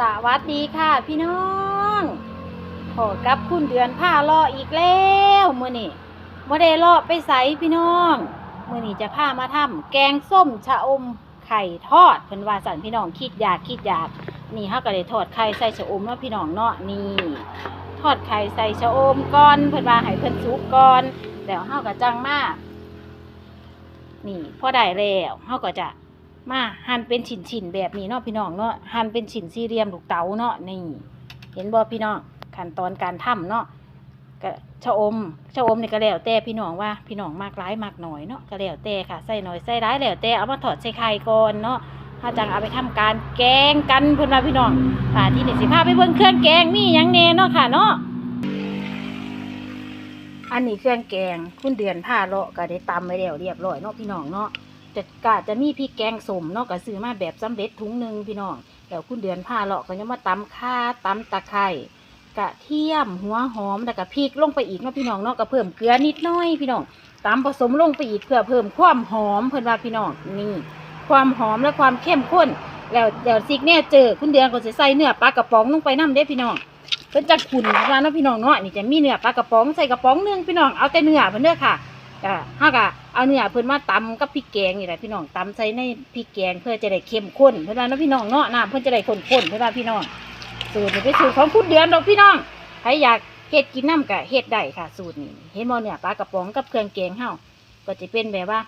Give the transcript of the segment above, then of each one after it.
สวัสดีค่ะ พี่น้องขอกับคุณเดือนผ้ารออีกแล้วมื่อนี่มื่ได้รอไปใสพี่น้องมื่อนี่จะพามาทำแกงส้มชะอมไข่ทอดเพิ่นว่าสันพี่น้องคิดอยากคิดอยากนี่เฮาก็ได้ทอดไข่ใส่ชะอมเนาะพี่น้องเนาะนี่ ทอดไข่ใส่ชะอมก่อนเพิ่นว่าให้เพิ่นสุกก่อนแล้วเฮาก็จังมานี่พอได้แล้วเฮาก็จะ มาหั่นเป็นชิ้นๆแบบนี้เนาะพี่น้องเนาะหั่นเป็นชิ้นสี่เหลี่ยมลูกเต๋าเนาะนี่ เห็นบ่พี่น้องขั้นตอนการทำเนาะก็ชะอมชะอมนี่ก็แล้วแต่พี่น้องว่าพี่น้องมากร้ายมากหน่อยเนาะก็แล้วแต่ค่ะใส่หน่อยใส่ร้ายแล้วแต่เอามาถอดใส่ไข่ก่อนเนาะถ้าจังเอาไปทำการแกงกันเพิ่นว่าพี่น้องค่ะที่นี่สิพาไปเบิ่งเครื่องแกงมียังแน่เนาะค่ะเนาะอันนี้เครื่องแกงคุณเดือนผ้าเลาะก็ได้ตำไว้แล้วเรียบร้อยเนาะพี่น้องเนาะ จะกะจะมีพริกแกงสมเนาะก็ซื้อมาแบบสำเร็จถุงหนึ่งพี่น้องแล้วคุณเดือนผ้าเลาะก็จะมาตำข่าตำตะไคร้กระเทียมหัวหอมแล้วก็พริกลงไปอีกเนาะพี่น้องเนาะก็เพิ่มเกลือนิดน้อยพี่น้องตำผสมลงไปอีกเพื่อเพิ่มความหอมเพิ่นว่าพี่น้องนี่ความหอมและความเข้มข้น แล้วเดี๋ยวซิกเนี่ยเจอคุณเดือนก็จะใส่เนื้อปลากระป๋องลงไปน้ำเด้พี่น้องเพิ่นจะขุ่นว่าเนาะพี่น้องเนาะนี่จะมีเนื้อปลากระป๋องใส่กระป๋องหนึงพี่น้องเอาแต่เนื้อเพิ่นเด้อค่ะ อ่าเฮากะเอาเนื้อเพิ่นมาตำกับพริกแกงนี่แหละพี่น้องตำใส่ในพริกแกงเพื่อจะได้เข้มข้นเพิ่นว่าเนาะพี่น้องเนาะน้ำเพิ่นจะได้ข้นๆเพิ่นว่าพี่น้องสูตรนี้เป็นสูตรของคุณเดือนดอกพี่น้องใครอยากเฮ็ดกินน้ำกะเฮ็ดได้ค่ะ สูตรนี้เห็นบ่เนี่ยปลากระป๋องกับเครื่องแกงเฮาก็จะเป็นแบบว่า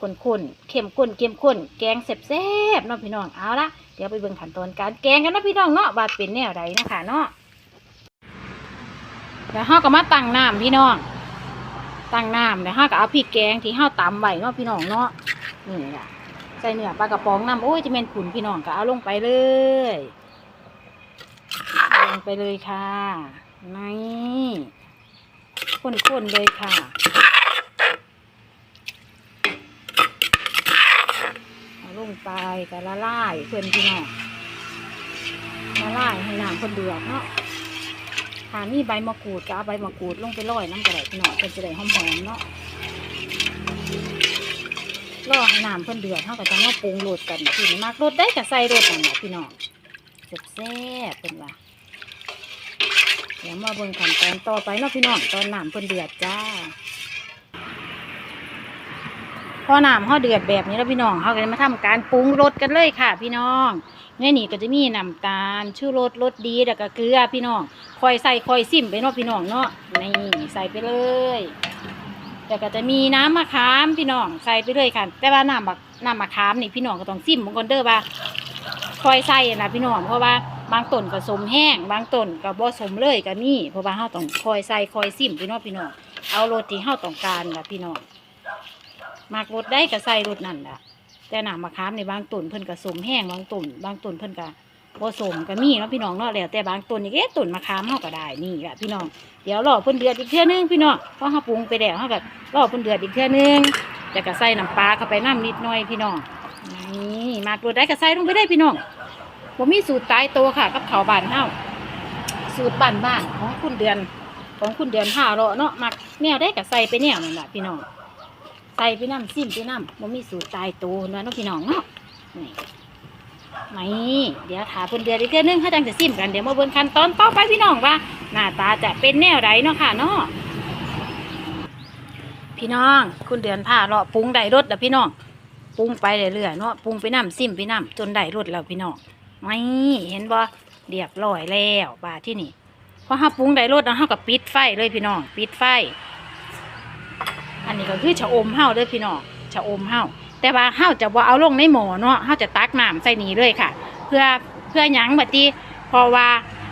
ข้นๆเข้มข้นเข้มข้นแกงแซ่บๆเนาะพี่น้องเอาละเดี๋ยวไปเบิ่งขั้นตอนการแกงกันนะพี่น้องเนาะว่าเป็นแนวใดนะคะเนาะแล้วเฮาก็มาตั้งน้ำพี่น้อง ตั้งน้ำแล้วห้าก็เอาพริกแกงที่ห้าตำไว้เนาะพี่น้องเนาะนี่ล่ะใส่เนื้อปลากระป๋องน้ำโอ้ยจะเป็นขุนพี่น้องก็เอาลงไปเลยลงไปเลยค่ะนี่ข้นๆเลยค่ะเอาลงไปก็ละลายเพื่อนพี่น้องละลายให้น้ำคนเดือดเนาะ ถ้ามีใบมะกรูดก็เอาใบมะกรูดลงไปร่อยน้ำกระไดพี่น้องเพิ่นจะได้หอมๆเนาะรอให้น้ำเพิ่นเดือดเท่ากับจะมาปรุงรสกันพี่มากรสได้กับใส่รสนั่นแหละพี่น้องแซ่บเป็นว่าเดี๋ยวมาเบิ่งขั้นตอนต่อไปเนาะพี่น้องตอนน้ำเพิ่นเดือดจ้า พอน้ำเขาเดือดแบบนี้แล้วพี่น้องเขาก็จะมาทำการปรุงรสกันเลยค่ะ พี่น้อง ในนี่ก็จะมีน้ำตาลชูรสรสดีแล้วก็เกลือพี่น้องคอยใส่คอยซิมไปเนาะพี่น้องเนาะนี่ใส่ไปเลยแล้วก็จะมีน้ำมะขามพี่น้องใส่ไปเลยค่ะ แต่ว่าน้ำมะน้ำมะขามนี่พี่น้องก็ต้องซิมบางคนเด้อว่าคอยใส่นะพี่น้องเพราะว่าบางต้นก็สมแห้ง บางต้นก็บ่สมเลยก็มีเพราะว่าเฮาต้องคอยใส่คอยซิมพี่น้องพี่น้องเอารสที่เฮาต้องการล่ะพี่น้องมากรสได้ก็ใส่รสนั่นล่ะ แต่หน้ำมะขามในบางต้นเพิ่นก็สมแห้งบางต้นบางต้นเพิ่นก็ผสมก็มีเนาะพี่น้องเนาะแล้วแต่บางต้นนี่เอ๊ะต้นมะขามเฮาก็ได้นี่แหละพี่น้องเดี๋ยวรอเพิ่นเดือดอีกเทื่อนึงพี่น้องพอเฮาปรุงไปแล้วเฮาก็รอเพิ่นเดือดอีกเทื่อนึงแต่ก็ใส่น้ำปลาเข้าไปน้ำนิดหน่อยพี่น้องนี่มากรดได้ก็ใส่ลงไปได้พี่น้องบ่มีสูตรตายตัวค่ะ กับข้าวบ้านเฮาสูตรบ้านบ้านของคุณเดือนของคุณเดือนห้าเราเนาะมักแนวได้ก็ใส่ไปแนวนั่นแหละพี่น้อง ใส่ไปน้ำซิมไปน้ำบ่มีสูตรตายตัวเนาะเนาะพี่น้องเนาะนี่เดี๋ยวถาเพิ่นเดือดอีกเทื่อนึงถ้าจังจะซิมกันเดี๋ยวมาเบิ่งขั้นตอนต่อไปพี่น้องว่า หน้าตาจะเป็นแนวใดเนาะค่ะเนาะพี่น้อง คุณเดือนผ้าเลาะปรุงได้รสแล้วพี่น้องปรุงไปเรื่อยๆเนาะปรุงไปน้ำซิมไปน้ำจนได้รสแล้วพี่น้องไม่เห็นบ่เรียบร้อยแล้วบาที่นี่พอเฮาปรุงได้รสแล้วเฮาก็ปิดไฟเลยพี่น้อง ปิดไฟ อันนี้ก็คือชะอมเฮาเด้อพี่น้องชะอมเฮาแต่ว่าเฮาจะว่าเอาลงในหม้อเนาะเฮาจะตักน้ำใส่นี้เลยค่ะ เพื่อเพื่อยังบัดนี้เพราะว่า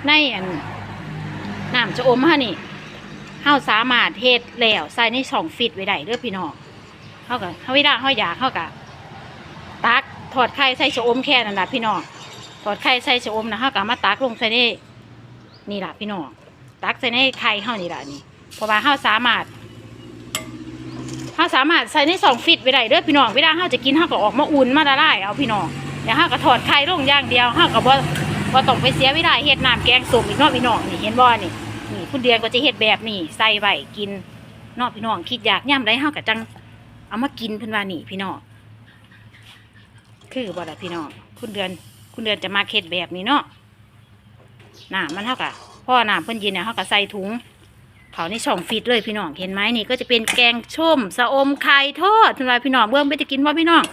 ในอันน้ำจะอมเฮานี่เฮาสามารถเฮ็ดแล้วใส่ในช่องฟิตไว้ได้เด้อพี่น้องเฮาก็เฮาเวลาเฮาอยากเฮาก็ตักถอดไข่ใส่ชะอมแค่นั้นล่ะพี่น้องถอดไข่ใส่ชะอมนะเฮาก็เอามาตักลงใส่ในนี่ล่ะพี่น้องตักใส่ในไข่เฮานี่ล่ะนี่เพราะว่าเฮาสามารถ เขาสามารถใส่ในสองฟิตไปได้เด้อพี่น้องเวลาเขาจะกินเขาก็ออกมาอุ่นมาละลายเอาพี่น้องเดี๋ยวเขาก็ถอดไข่ลงอย่างเดียวเขาก็บ่บ่ต้องไปเสียเวลาเฮ็ดน้ำแกงส้มอีกเนาะพี่น้องนี่เห็นบ่นี่นี่คุณเดือนก็จะเฮ็ดแบบนี้ใส่ไว้กินเนาะพี่น้องคิดอยากย่ำไรเขาก็จังเอามากินเพิ่นว่านี่พี่น้องคือบ่ล่ะพี่น้องคุณเดือนคุณเดือนจะมาเฮ็ดแบบนี้เนาะน้ำมันเท่ากับพ่อน้ำเพิ่นเย็นเนี่ยเท่ากับใส่ถุง เขาในช่องฟิตเลยพี่น้องเห็นไหมนี่ก็จะเป็นแกงส้มสะอมไข่ทอดทุนไรพี่น้องเบิ่งไปจะกินว่าพี่น้อง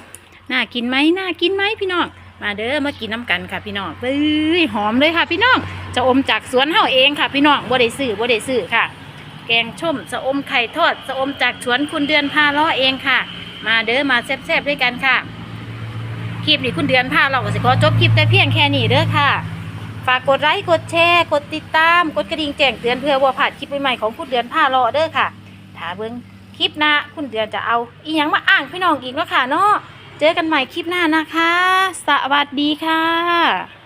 น่ากินไหมน่ากินไหมพี่น้องมาเด้อมากินน้ำกันค่ะพี่น้องเอ้ยหอมเลยค่ะพี่น้องจะอมจากสวนเฮาเองค่ะ พี่น้องบ่ได้ซื้อบ่ได้ซื้อค่ะ แกงส้มสะอมไข่ทอดสะอมจากสวนคุณเดือนพาล้อเองค่ะ มาเด้อมาแซ่บๆด้วยกันค่ะคลิปนี้คุณเดือนพาเราก็สิขอจบคลิปแต่เพียงแค่นี้เด้อค่ะ ฝากกดไลค์กดแชร์ กดติดตาม กดกระดิ่งแจ้งเตือนเพื่อว่าผ่านคลิปใหม่ๆของคุณเดือนผ้ารอเด้อค่ะถ้าเบิ้งคลิปหน้าคุณเดือนจะเอาอีหยังมาอ่างพี่น้องอีกแล้วค่ะเนาะเจอกันใหม่คลิปหน้านะคะ สวัสดีค่ะ